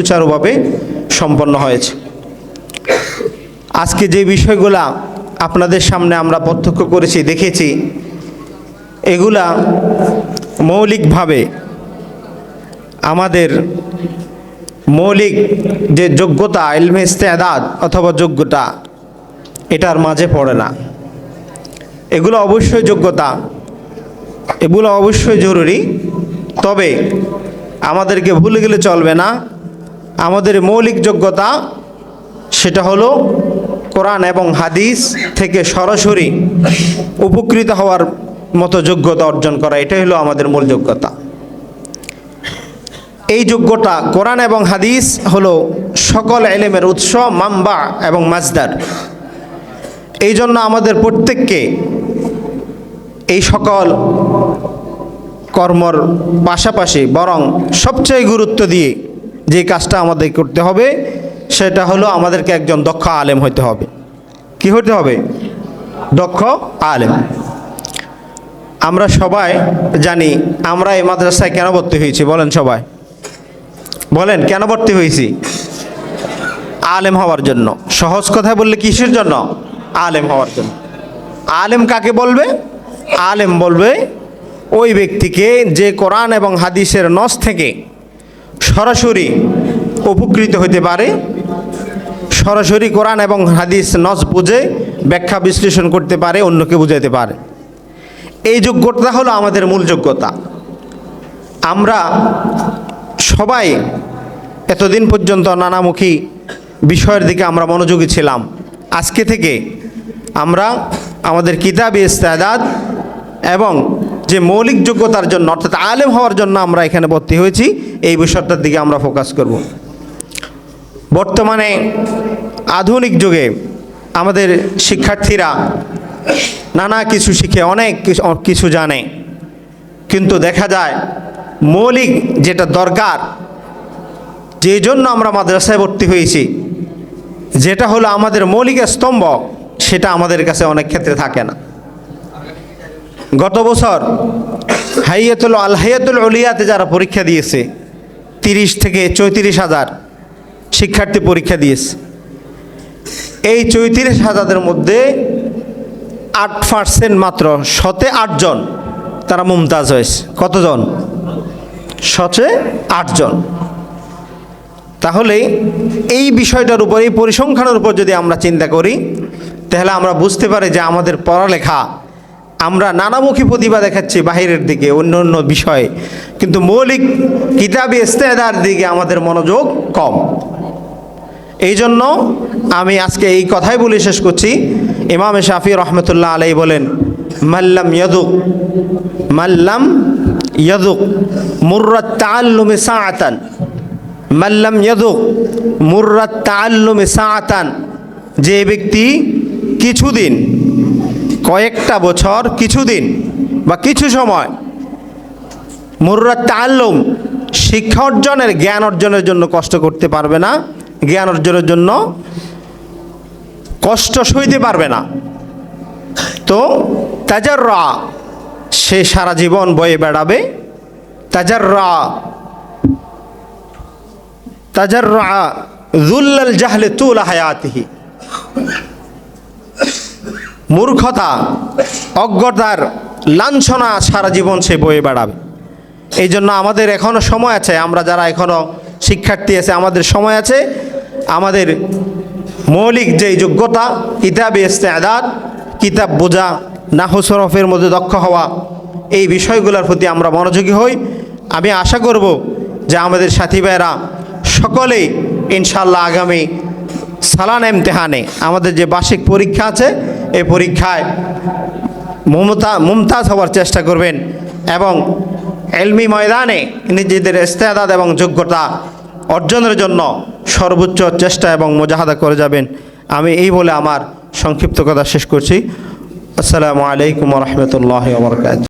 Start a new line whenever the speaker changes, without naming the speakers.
সুচারুভাবে সম্পন্ন হয়েছে। আজকে যে বিষয়গুলা আপনাদের সামনে আমরা প্রত্যক্ষ করেছি, দেখেছি, এগুলা মৌলিকভাবে আমাদের মৌলিক যে যোগ্যতা, ইলমে ইস্তেদাদ অথবা যোগ্যতা, এটার মাঝে পড়ে না। এগুলো অবশ্যই যোগ্যতা, এগুলো অবশ্যই জরুরি, তবে আমাদেরকে ভুলে গেলে চলবে না। আমাদের মৌলিক যোগ্যতা সেটা হলো কোরআন এবং হাদিস থেকে সরাসরি উপকৃত হওয়ার মতো যোগ্যতা অর্জন করা, এটাই হলো আমাদের মূল যোগ্যতা। এই যোগ্যতা কোরআন এবং হাদিস হলো সকল এলেমের উৎস, মাম্বা এবং মাজদার। এই জন্য আমাদের প্রত্যেককে এই সকল কর্মর পাশাপাশি বরং সবচেয়ে গুরুত্ব দিয়ে যে কাজটা আমাদের করতে হবে, সেটা হলো আমাদেরকে একজন দক্ষ আলেম হতে হবে। কি হতে হবে? দক্ষ আলেম। আমরা সবাই জানি আমরা এই মাদ্রাসায় কেন ভর্তি হয়েছি, বলেন সবাই। বলেন, কেন ভর্তি হয়েছি? আলেম হওয়ার জন্য। সহজ কথায় বললে কিসের জন্য? আলেম হওয়ার জন্য। আলেম কাকে বলবে? আলেম বলবে ওই ব্যক্তিকে যে কোরআন এবং হাদিসের নস থেকে সরাসরি উপকৃত হতে পারে। সরাসরি কোরআন এবং হাদিস নস বুঝে ব্যাখ্যা বিশ্লেষণ করতে পারে, অন্যকে বুঝাতে পারে। এই যোগ্যতা হলো আমাদের মূল যোগ্যতা। আমরা সবাই এতদিন পর্যন্ত নানামুখী বিষয়ের দিকে আমরা মনোযোগী ছিলাম। আজকে থেকে আমরা আমাদের কিতাবি ইস্তাদাদ এবং যে মৌলিক যোগ্যতার জন্য, অর্থাৎ আলেম হওয়ার জন্য আমরা এখানে ভর্তি হয়েছি, এই বিষয়টার দিকে আমরা ফোকাস করব। বর্তমানে আধুনিক যুগে আমাদের শিক্ষার্থীরা নানা কিছু শিখে, অনেক কিছু জানে। কিন্তু দেখা যায়, মৌলিক যেটা দরকার, যেই জন্য আমরা মাদ্রাসায় ভর্তি হয়েছি, যেটা হলো আমাদের মৌলিক স্তম্ভ, সেটা আমাদের কাছে অনেক ক্ষেত্রে থাকে না। গত বছর হাইয়াতুল আল হাইয়াতুল অলিয়াতে যারা পরীক্ষা দিয়েছে, তিরিশ থেকে চৌত্রিশ হাজার শিক্ষার্থী পরীক্ষা দিয়েছে। এই চৌত্রিশ হাজারের মধ্যে আট পার্সেন্ট মাত্র শতে আটজন তারা মুমতাজ হয়েছে। কতজন? শতে আটজন তাহলে এই বিষয়টার উপর, এই পরিসংখ্যানের উপর যদি আমরা চিন্তা করি, তাহলে আমরা বুঝতে পারি যে আমাদের পড়ালেখা আমরা নানামুখী প্রতিভা দেখাচ্ছি বাহিরের দিকে, অন্য অন্য বিষয়ে। কিন্তু মৌলিক কিতাবি ইস্তেদার দিকে আমাদের মনোযোগ কম। এই জন্য আমি আজকে এই কথাই বলে শেষ করছি। ইমাম শাফি রহমতুল্লাহ আলাই বলেন মাল্লাম ইয়াদুক মাল্লাম ইয়াদুক মুর্রাত তাআল্লুমি সাআতান মাল্লাম ইয়াদুক মুর্রাত তাআল্লুমি সাআতান। যে ব্যক্তি কিছুদিন কয়েকটা বছর কিছুদিন বা কিছু সময় মুর্রাত তাআল্লুম শিক্ষা অর্জনের, জ্ঞান অর্জনের জন্য কষ্ট করতে পারবে না, জ্ঞান অর্জনের জন্য কষ্ট সইতে পারবে না। তো তাজার রা সে সারা জীবন বয়ে বেড়াবে। তাজার রা তাজার রা জুল্লাল জাহলে তুল হায়াতিহি। মূর্খতা, অজ্ঞতার লাঞ্ছনা সারা জীবন সে বয়ে বেড়াবে। এই জন্য আমাদের এখনও সময় আছে, আমরা যারা এখনও শিক্ষার্থী আছে, আমাদের সময় আছে। আমাদের মৌলিক যে যোগ্যতা, কিতাবে ইস্তেদাদ, কিতাব বোঝা নাহসরফের মধ্যে দক্ষ হওয়া, এই বিষয়গুলোর প্রতি আমরা মনোযোগী হই। আমি আশা করব যে আমাদের সাথী ভাইয়েরা সকলেই ইনশাল্লাহ আগামী সালান এমতেহানে আমাদের যে বার্ষিক পরীক্ষা আছে এই পরীক্ষায় মমতা, মুমতাজ হওয়ার চেষ্টা করবেন এবং এলমি ময়দানে নিজেদের ইস্তেদাদ এবং যোগ্যতা অর্জনের জন্য সর্বোচ্চ চেষ্টা এবং মোজাহাদা করে যাবেন। আমি এই বলে আমার সংক্ষিপ্ত কথা শেষ করছি। আসসালামু আলাইকুম রহমতুল্লাহ বরকাত